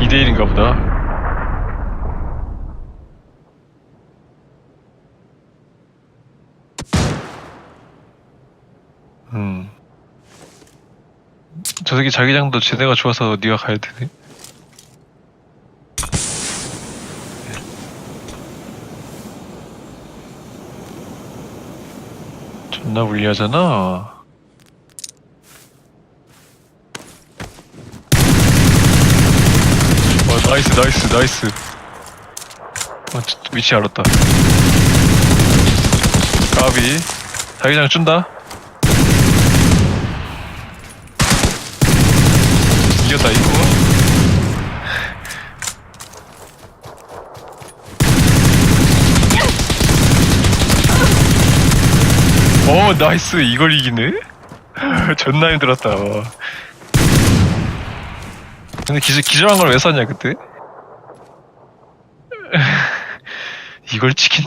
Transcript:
2대1인가 보다. 음. 저 새끼 자기장도 제대가 좋아서 네가 가야 되네. 존나 불리하잖아. 나이스, 나이스, 나이스. 어, 저- 위치 알았다. 까비. 자기장 준다. 이겼다, 이거. 오, 나이스. 이걸 이기네? 존나 힘들었다. 와. 근데 기절, 기절한 걸왜 썼냐, 그때? 이걸 치킨